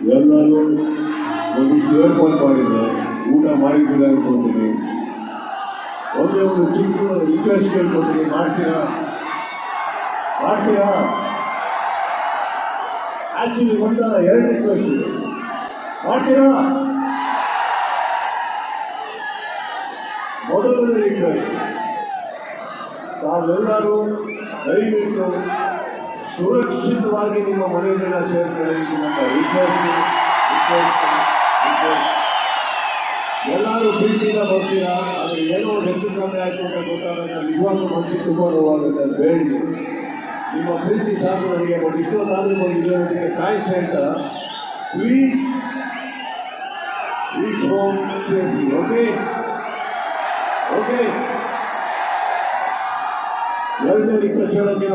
ಎಲ್ಲರೂ ಒಂದಿಷ್ಟು ಏರ್ಪಾಡು ಮಾಡಿದೆ. ಊಟ ಮಾಡಿದ್ದೀರಾ ಅನ್ಕೊಂತೀನಿ. ಒಂದೇ ಒಂದು ಚಿಕ್ಕ ರಿಕ್ವೆಸ್ಟ್ ಕೇಳ್ಕೊತೀನಿ. ಮಾಡ್ತೀರಾ? ಮಾಡ್ತೀರಾ? ಆಕ್ಚುಲಿ ಒಂದಲ್ಲ ಎರಡು ರಿಕ್ವೆಸ್ಟ್ ಮಾಡ್ತೀರಾ? ಮೊದಲನೇ ರಿಕ್ವೆಸ್ಟ್ ತಾವೆಲ್ಲರೂ ದಯವಿಟ್ಟು ಸುರಕ್ಷಿತವಾಗಿ ನಿಮ್ಮ ಮನೆಯಲ್ಲೆಲ್ಲ ಸೇರ್ಕೊಳ್ಳಿ, ನಮ್ಮ ಎಲ್ಲರೂ ಪ್ರೀತಿಯಿಂದ ಬರ್ತೀರಾ? ಆದರೆ ಏನೋ ಒಂದು ಹೆಚ್ಚು ಕಮ್ಮಿ ಆಯಿತು ಅಂತ ಗೊತ್ತಾದಾಗ ನಿಜವಾಗ್ಲೂ ಮನಸ್ಸಿಗೆ ತುಂಬ ನೋವಾಗುತ್ತೆ ಅದು ಬೇಡಿ ನಿಮ್ಮ ಪ್ರೀತಿ ಸಾಕು ನನಗೆ ಬಟ್ ಇಷ್ಟೊತ್ತಾದರೂ ಬಂದಿರೋದಕ್ಕೆ ಥ್ಯಾಂಕ್ಸ್ ಹೇಳ್ತಾ please reach home safely okay okay ಎರಡನೇ ರಿಕ್ವೆಸ್ಟ್ ಹೇಳೋಕ್ಕೆ